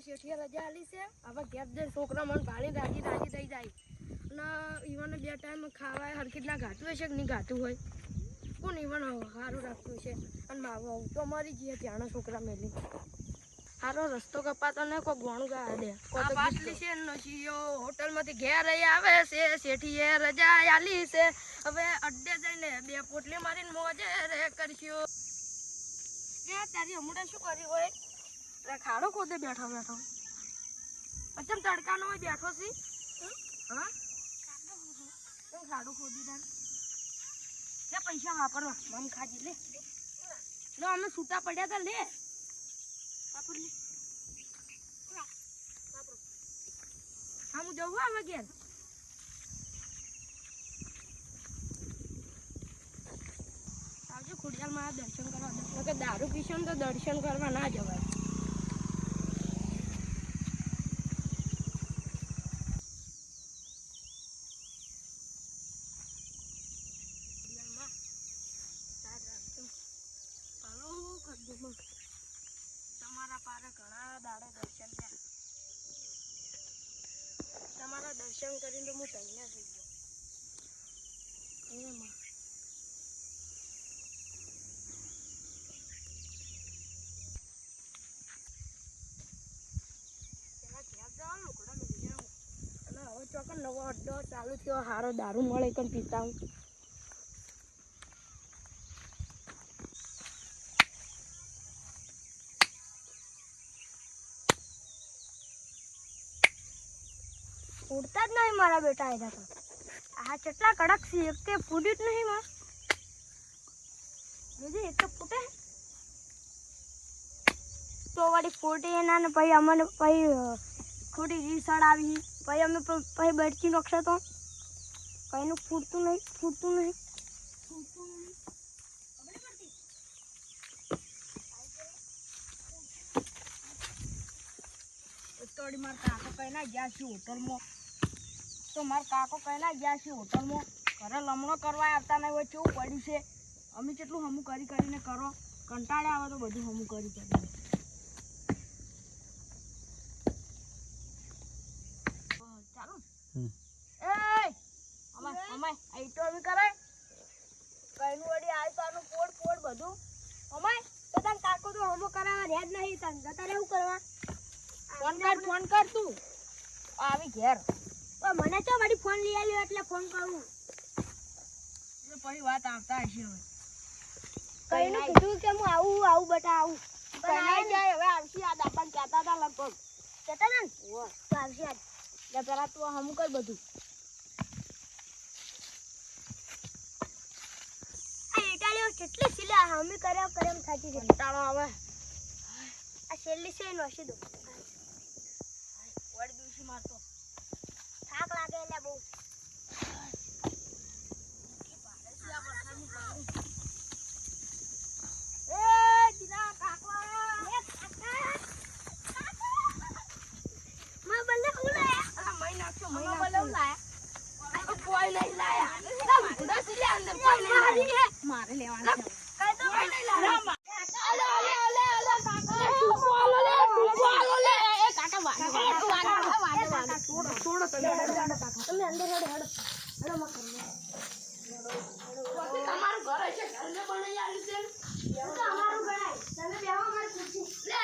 Even શેઠીએ રજા આલી છે. હવે ઘેર જઈને છોકરા મને ભાળી રાજી રાજી થઈ જાય. અને ઈવન બે ટાઈમ ખાવા હરખી ના ઘાતું હશે કે નહીં ઘાતું હોય? કોણ ઈવન સારું રાખતું છે અને મા વહુ તો મરી જઈએ ત્યાંના છોકરા મેલી. સારો રસ્તો કપાતો ને કોઈ ગોણું ગા દે પાટલી છે નશીઓ. હોટલમાંથી ઘેર આવે છે. શેઠીએ રજા આલી છે. હવે અડ્ડે જઈને બે પોટલી મારીને મોજે રે કરશું. તારી હમણાં શું કર્યું હોય? ખાડો ખોદે બેઠો બેઠો. અચમ તડકાનો હોય બેઠો છી હા? ખાડો ખોદી દે? લે પૈસા વાપરવા. મમ ખાજી, લે. લો, અમે છૂટા પડ્યા તા, લે. વાપર, લે. હા, હું જવું આવે ઘેર. આવજો મારા દર્શન કરવા. કે દારૂ પીશો ને તો દર્શન કરવા ના જવાય ખોડિયારમાં સાથ રાખજો. ભલું કરજો મગ. તમારા પારે ઘણા દાડે દર્શન થયા તમારા દર્શન કરીને તો હું ધન્ય થઈ ગયો એમાં પેલા ઘેર જવાનું, ઘોડા મેલી જવાનું. અને હવે ચોકન નવો અડ્ડો ચાલુ થયો, હારો દારૂ મળે કન પીતા હું ઉડતા જ નહીં મારા બેટા આવ્યા તો. આ કેટલા કડક છે, એક તે ફૂટી જ નહીં માર. બીજી એક તો ફૂટે. તો વાળી ફૂટી એના ને પછી અમને પછી ખોટી રીસળ આવી. પછી અમે પછી બેડકી નોખશે તો પછી નું ફૂટતું નહીં ફૂટતું નહીં. તોડી માર કાકો કઈ ગયા છે હોટલમાં. તો મારા કાકો કઈ ગયા છે હોટલમાં. ઘરે લમણો કરવા આવતા નહીં હોય, કેવું પડ્યું છે? અમે કેટલું હમું કરી કરીને કરો? કંટાળે આવે તો બધું હમું કરી કરીને હા, ચાલો હમ. એ અમાય અમાય આ ઈટો અમે કરાય કઈનું વળી આય પાનું પોડ પોડ બધું. અમાય તો તને કાકો તો હમો કરાવવા રહ્યા નહીં તને જતા રહેવું કરવા? ફોન કર ફોન કર તું. આવી ઘેર. મને તો મારી ફોન લઈ એટલે ફોન કરું? પછી વાત આવતા હશે હવે. કઈનું કીધું કે હું આવું આવું બટા આવું. પણ હવે આવશે આ દાપા કહેતા હતા લગભગ. કહેતા હતા ને? આવશે આજ. એટલે પેલા તું હમું કર બધું ઇટાલીઓ કેટલી સિલે હમી કર્યા કરે એમ થાકી ગઈ કંટાળો આવે આ છેલ્લી છે એનો હસી દો વડ દુસી મારતો થાક લાગે એટલે બહુ એ જીના કાકા એ કાકા માં બલ્લે ઉલાયા અલા મઈ નાખ્યો મઈ નાખ્યો બલ્લે ઉલાયા કોઈ નહીં લાયા દસ લે અંદર કોઈ નહીં લાયા મારે લેવાના છે કઈ તો કોઈ નહીં લાયા અલે અલે અલે અલે કાકા ટૂંકો આલો લે ટૂંકો આલો લે એ કાકા વાગે વાગે વાગે વાગે છોડો છોડો તમે તમે અંદર હેડો હેડો હેડો માં તમારું ઘર હશે ઘરને બનાવી આલ્યું છે તો અમારું ગણાય તમે બેહો મારે પૂછી લે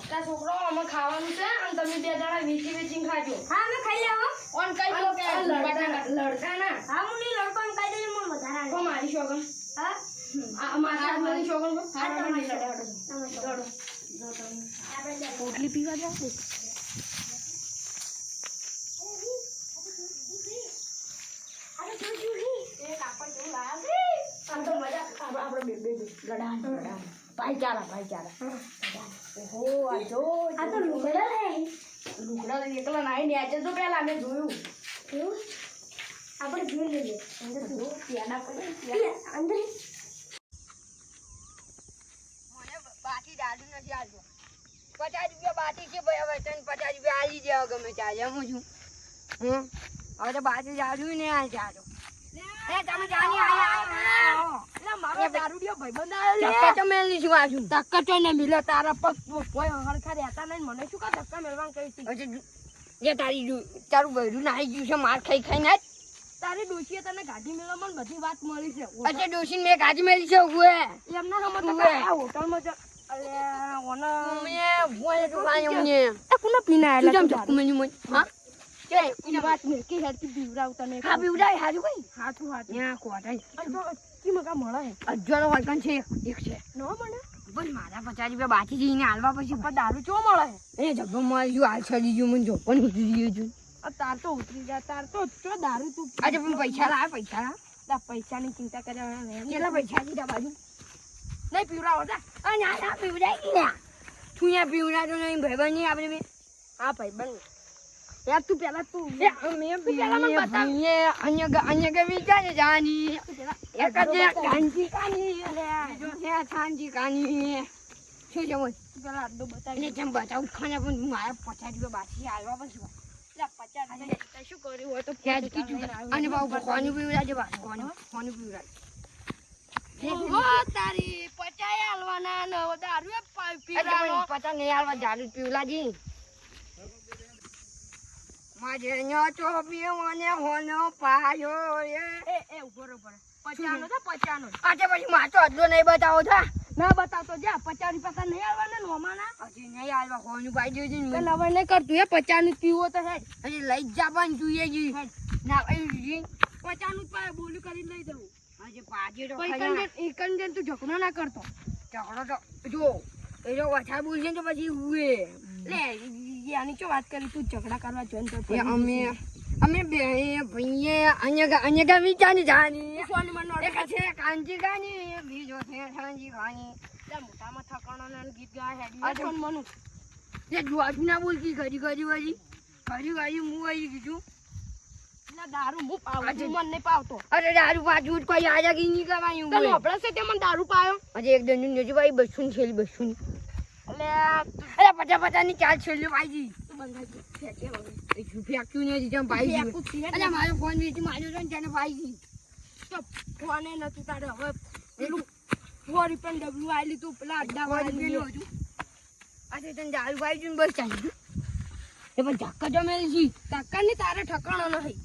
ત્યાં છોકરો અમે ખાવાનું છે અને તમે બે જણા વેચી વેચીને ખાજો હા? અમે ખાઈ લેવો ઓન કઈ દો કે લડકા ના હા હું નહીં લડકો ને કઈ વધારા મારી શોગન. હા મારી શોગન. હા તમારી નહીં લડે હડો લડો પોટલી પીવા જાવ અરે જોજુ એક આપણ જેવું લાયા છે આમ તો મજા આપણે આપણે બે બે બે પીવા જાવ ભાઈચારા ભાઈચારા. ઓહો આ જો આ તો લુગડા હે લુગડા એકલા નાઈ ને આજે તો પેલા મેં જોયું. કેવું આપણે જોઈ લઈએ. અંદર પ્યાડા પડે અંદર. મને બાકી દાદુ નથી આલતો પચાસ રૂપિયા બાકી છે ભાઈ હવે તને પચાસ રૂપિયા આલી દેવા ગમે ત્યાં હું છું હમ હવે તો બાકી જાડું ને આ જાડો એ તમે જાણી આયા આયા. એટલે મારો દારૂડિયો ભાઈબંધ આવ્યો ધક્કા તો મેલી છું આજુ. ધક્કા તો ને મિલે તારા પગ કોઈ હરખા રહેતા નહીં મને શું કા ધક્કા મેળવાનું કહી તી? જે તારી તારું બૈરું નાહી ગયું છે માર ખાઈ ખાઈને જ. તારી ડોશીએ તને ગાડી મેળવવામાં બધી વાત મળી છે અત્યારે ડોશીને મેં ગાજી મેલી છે ઉભે. એમનો રમત હોટલમાં જ મળે મળે બાકી જઈને હાલવા પછી દારૂ ચો મળે એ જબ્બો મારી ગયું હાલ છડી મને જોપન ઉતરી ગયું છું તાર તો ઉતરી જાય તાર તો ચો તું પણ પૈસા લાવે પૈસા લાવે પૈસાની ચિંતા કર્યા કેટલા પૈસા દીધા બાજુ? નહીં પીવરાવો તા આ ના ને તું અહીંયા પીવડાતો નહીં ભાઈબંધ નહીં આપણે બે હા ભાઈ બન યાર તું પેલા તું અમે પેલા મને બતાવ. ભાઈએ અન્ય અન્ય કે વિચારે જાની એક જ કાંજી કાની બીજો છે કાંજી કાની શું છે બોલ? પેલા અડ્ડો બતાવી. જેમ બતાવું ખાને પણ મારા પચાસ રૂપિયા બાકી આવ્યો પણ પચાસ હજાર શું કર્યું હોય તો ત્યાં અને બાબુ કોનું પીવડાજે બાજુ કોનું કોનું પીવડાજે ઓહો, તારી પચાય હાલવાના ને દારૂ એ પા- એટલે પીવડાવવાનો. પચાસ નહીં હાલવા જાડું જ પીવડાજી. માજે ન્યો ચોપી મને હોનો પાયો એ. એ ઊભો ઊભો પચાનો છે, પચાનો. આજે પછી માચો અડલો નહીં બતાવો થા. ના બતાવતો જા પચાસ રૂપિયા નહીં આવવાના ને ઓમાના હજી નહીં હાલવા હોનું પાઈ દેજે ને. નવાઈ નહીં કરતું એ પચાસ પીવો તો હે હજી લઈ જ જા પણ જોઈએ જી. ના પચાસનું પાય બોલું કરીને લઈ દઉં હજી પાજી તો ઝઘડો ના કરતો. ઝઘડો તો જો એ જો ઓછા બોલશે તો પછી હુએ. લે આની ચો વાત કરી? તું ઝઘડા કરવા જોઈન તો અમે અમે બે ભાઈએ અહીંયા અહીંયા કા જાની સોની મને એક છે કાંજી ગાની બીજો છે સાંજી ગાની મોટામાં થકાણા ગીત ગાય હેડી મનું ના બોલતી ઘડી ઘડી વળી ઘડી ઘડી હું આવી ના દારૂ હું પાવું આજે- મને નહીં પાવતો. અરે દારૂ પાછું કોઈ આજા કી નહીં કરાયું તને નોપડા છે તે મને દારૂ પાયો? આજે એક દંડુ નેજી ભાઈ બસું ની છેલ્લી બસું એટલે અરે પચાસ પચાસની ચાર છેલ્લી ભાઈજી ફેંક્યું ને જેમ ભાઈ અરે મારો ફોન વેચી માર્યો છે ને તેને ભાઈજી ફોને નતું તારે હવે પેલું રૂપિયા ડબલું આલી તું પેલા અડ્ડા પેલું હતું આજે તને દારૂ ભાઈ બસ ચાલી એ પણ ધક્કા જમેલી છી ટક્કા ની તારે ઠકાણો નહીં.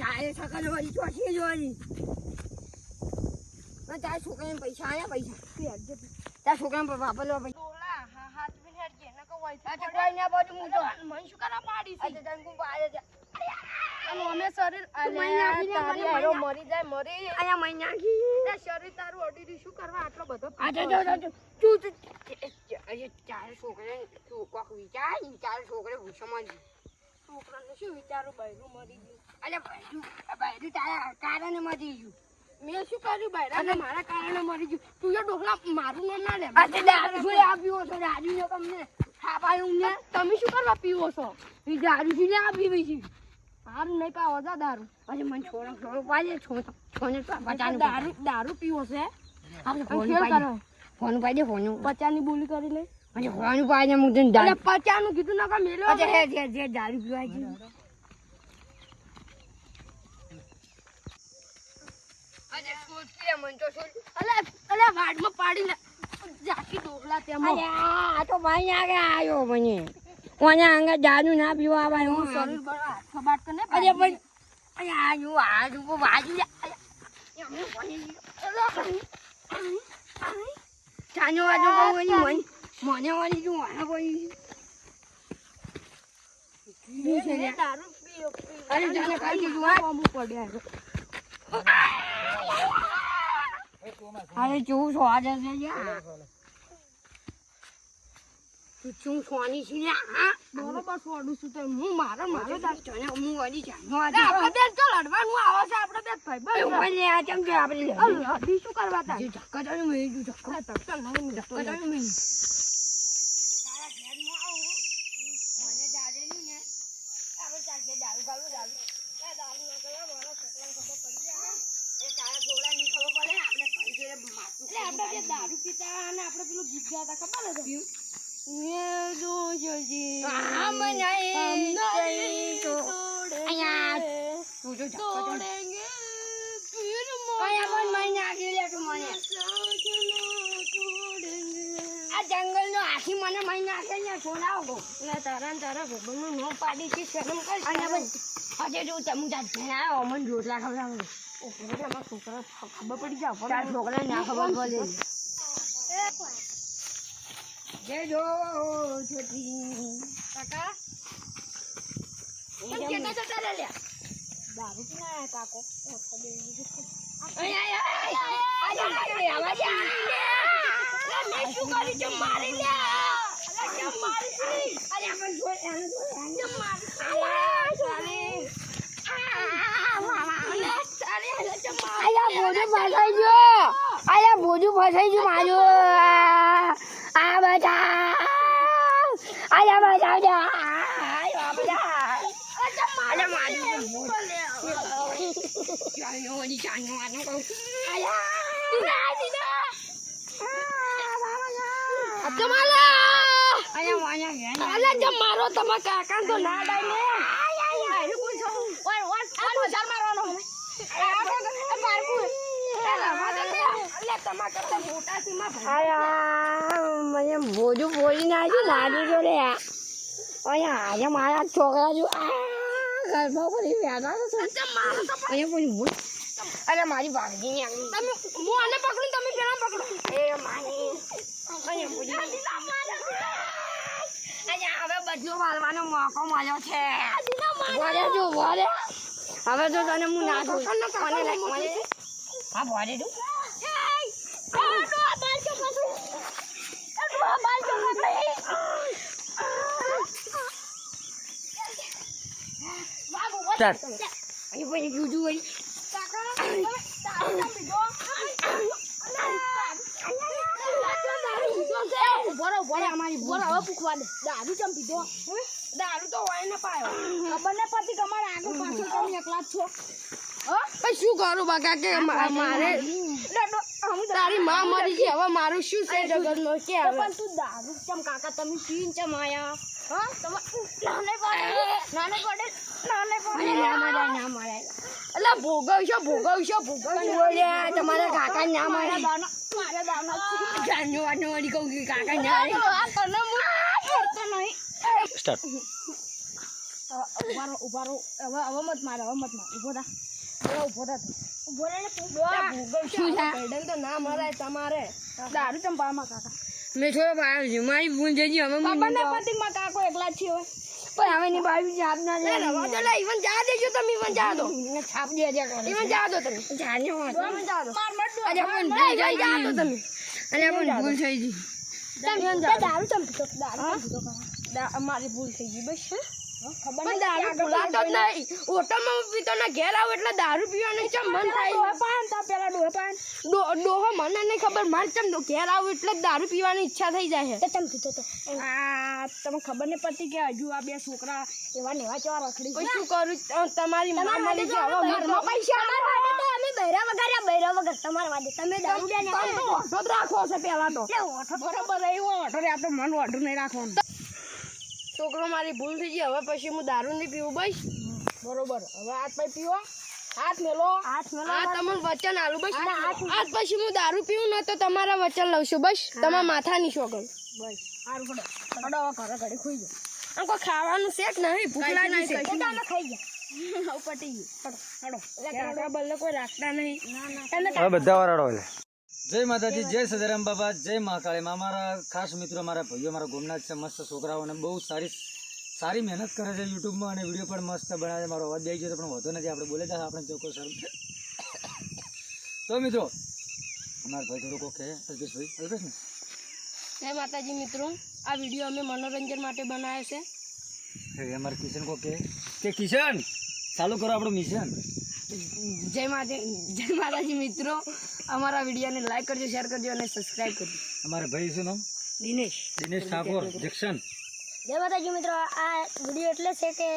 ચારે સકલ વળી ચોસી જોવાની તારા છોકરાને પૈસા આયા પૈસા. તારા છોકરાને વાપરવા પૈસા ડોલા, હા, હાથ બી હેડજે, નકર વળી આજે પડે. કોઈ ના બધું હું તો અરે, મને શું કરવા પાડી છે? આજે તને કું પાડે છે અને અમે શરીર મહિના અલ્યા, આપીને તારી મને હારો મહિના. મરી જાય મરી આયા મહિના કી એ શરીર તારું અડી શું કરવા આટલો બધો આજે પીવો તો છે? તું તું આજે ચાર છોકરે છોકરે ભૂસમાં છોકરાને શું વિચારું બૈરું મરી ગયું. અલે ભાઈ ભાઈ તારા કારણે મરી ગયું. મેં શું કર્યું બૈરાને મારા કારણે મરી ગયું. તું એ ડોકલા મારું નામ ના લે. આજે દારૂ શું છો. દારૂ ને તમને ને. તમે શું કરવા પીવો છો? એ દારૂ શું આપી છે. હારું નહીં પાવો જા દારૂ. આજે મને છોડો છોડો પાછો છો દારૂ દારૂ પીવો છે. આપણે ફોન ખેલ પાડે. કરો ફોન દે ફોન પચાની બોલી કરી લે આજે ફોન પાડે હું તને દારૂ પચાનું કીધું ના મેલો હે જે જે દારૂ પીવાય છે દારૂ ના પીવા આવે હું શરીર બળ હાથ અરે પણ વાજી ચાનો વાજો કહું એની મન મને વાળી જો છે પીઓ પીઓ. અરે જાને ખાઈ લીધું આ અમુક પડ્યા છે. અરે કેવું સ્વાદ હશે યાર તું શું સોની છે લે હા બરોબર છોડું છું તો હું મારો મારો દારૂ તને હું વાળી જાનો વાજો આપણે બેન તો લડવાનું આવે છે આપણે બે ભાઈ ભાઈ આ ચમ કે આપણે લે અડી શું કરવા તા ધક્કા ચાલુ મેં જો ધક્કા. ધક્કા મેં તારા આવું મને ને આપણે ચાલશે દારૂ ગાળું દારૂ એ દારૂ ના. કરવા મારા છોકરાને ખબર પડી જાય. એ તારા છોકરા ની ખબર પડે. આપણે પૈસે માથું એટલે આપણે જે દારૂ પીતા અને આપણે પેલું ગીત ગાતા ખબર હતું મેં નો આખી મને એ હમ કઈ નહીં તો તોડેંગે, અહીંયા તું જો ધક્કા ચાલુ તોડેંગે, फिर અહીંયા પણ મહી નાખી લે તું મને આ જંગલનો હાથી મને મહી નાખે ને સોનાવ એટલે તારા તારા ભગવાનનું નો પાડી છે શરમ કર અને હજે તું તમુ જા ભેણા અમન રોટલા ખવડાવું છોકરા ખબર પડી જાવ છોકરા ના ખબર પડે જય જો છોટી કાકા કેમ કેતા તો તારે લે દારૂ પીને આયા કાકો બોજુ ફસાઈ ગયો આયા ભોજુ ફસાઈ ગયો મારું આ બધા આયા બધા આયા બધા મારું આયા જમ મારો તમારા કાકા તો ના ડાય ને ઓય ઓય મારવાનો ભોજુ ભોજી નાખ્યું લાડુ જો અહીંયા આજે મારા છોકરા જો ગરબા કરી બેઠા અરે મારી ભાગી ની તમે હું આને પકડું તમે પેલા પકડો. એ માની હવે બધું મારવાનો મોકો મળ્યો છે. જો હવે તો તને હું ના દઉં મને હા ભરે તું અહીં પછી જુજુ હોય બોરો બોરો અમારી બોરો હવે પૂખવા દે. દારૂ ચમ પીધો દારૂ તો હોય ને પાયો. ખબર ને પતિ તમારે આગળ પાછળ તમે એકલા જ છો. પછી શું કરું બાકા કે મારે તારી માં મરી ગઈ હવે મારું શું છે જગતનો? કે તો હવે? પણ તું દારૂ ચમ કાકા તમે પીન ચમ આયા? હા? નાને પડે નાને પડે નાને અરે ના મરાય ના મરાય એટલે ભોગવશો ભોગવશો ભોગવશો. બોલ્યા તમારા કાકા ના મારા મારા દાના કહું કે કાકા ના તો તને હું કરતો નહીં. સ્ટાર્ટ ઊભા રહો. હવે હવે મત મારે હવે મત મારે. ઊભો થા. બોલો ઊભો થા તું. ઊભો રહે ને તું શું છે? પેડન તો ના મરાય તમારે દારૂ ચંપામાં કાકા મેં થોડો પાયો છે મારી ભૂલ થઈ ગઈ ખબર મને ને પતિમાં કાકો એકલા જ પણ હવે ની બાજુ જાત ના લે, રવા દો, લે, ઈવન જા તમે જા દો ઈવન જા તમે ભૂલ થઈ ગઈ દારૂ ચમ પીતો દારૂ ભૂલ થઈ ગઈ બસ ખબર દારૂ નહીં. હોટલમાં પીતો ને ઘેર આવું એટલે દારૂ પીવાનું ચમ મન થાય? પાન તા પેલા ડોહે પાન. ડોહો મને નહીં ખબર મારે ચમ ઘેર આવું એટલે દારૂ પીવાની ઈચ્છા થઈ જાય છે. ચમ પીતો તો. આ તમને ખબર નહીં પડતી કે હજુ આ બે છોકરા એવા નેવા ચવા રખડી શું કરું? તમારી તમારા મળી માટે હવે અમે પૈસા તમારા માટે તો અમે બૈરા વગાડ્યા બૈરા વગર. તમારા માટે તમે દારૂ દે ને તો ઓછો રાખો છે પેલા તો. બરોબર એવો ઓઠો રે આપણે મન ઓઠું નહીં રાખવાનું. છોકરો મારી ભૂલ થઈ ગઈ હવે પછી હું દારૂ નહીં પીવું બસ. બરોબર હવે હાથ પೈ પીવો. હાથ મેલો. હાથ આ તમને વચન આલું બસ. આજ પછી હું દારૂ પીવું ને તો તમારા વચન લઉં છું બસ. તમારા માથાની શોગન બસ સારું પડો પડો હવે ઘરે ઘડી ખોઈ જાય આમ કોઈ ખાવાનું શેક નહીં ભૂખ લાગી છે એ તો અમે ખાઈ ગયા. પટી ગયું પડો પડો એટલે બલ્લે કોઈ રાખતા નહીં. બધા એટલે જય માતાજી જય સદારામ બાબા જય મહાકાળી મારા ખાસ મિત્રો મારા ભાઈઓ મારા ગોમનાથ છે મસ્ત છોકરાઓને બહુ સારી સારી મહેનત કરે છે યુટ્યુબમાં અને વીડિયો પણ મસ્ત બનાવે છે. મારો અવાજ આવી ગયો તો પણ વધુ નથી આપણે બોલે જાય આપણે ચોખ્ખો સર તો મિત્રો અમારા ભાઈ થોડુંક ઓકે અલ્પેશભાઈ અલ્પેશ ને જય માતાજી મિત્રો. આ વીડિયો અમે મનોરંજન માટે બનાવ્યો છે. અમારે કિશન કો કહે કે કિશન ચાલુ કરો આપણું મિશન. જય માતા જય માતાજી મિત્રો. અમારા વિડીયોને લાઈક કરજો શેર કરજો અને સબસ્ક્રાઈબ કરજો. અમારા ભાઈ શું નામ? દિનેશ. દિનેશ ઠાકોર જંક્શન. જય માતાજી મિત્રો આ વીડિયો એટલે છે કે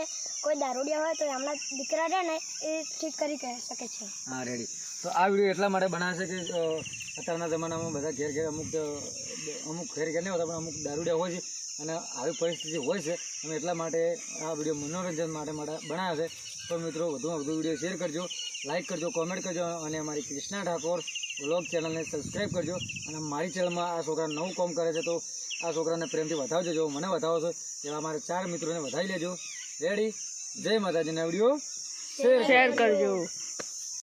કોઈ દારૂડિયા હોય તો એમના દીકરા રહે ને એ ઠીક કરી શકે છે. હા રેડી તો આ વીડિયો એટલા માટે બનાવે છે કે અત્યારના જમાનામાં બધા ઘેર ઘેર અમુક અમુક ઘેર ઘેર નહીં હોતા પણ અમુક દારૂડિયા હોય છે અને આવી પરિસ્થિતિ હોય છે. અને એટલા માટે આ વીડિયો મનોરંજન માટે માટે બનાવ્યો છે. તો મિત્રો વધુમાં વધુ વીડિયો શેર કરજો લાઇક કરજો કોમેન્ટ કરજો અને અમારી કૃષ્ણા ઠાકોર વ્લોગ ચેનલને સબસ્ક્રાઈબ કરજો. અને મારી ચેનલમાં આ છોકરા નવું કોમ કરે છે તો આ છોકરાને પ્રેમથી વધાવજો, જો મને વધાવો છો, એવા અમારા ચાર મિત્રોને વધાવી લેજો. રેડી જય માતાજીના વીડિયો શેર કરજો.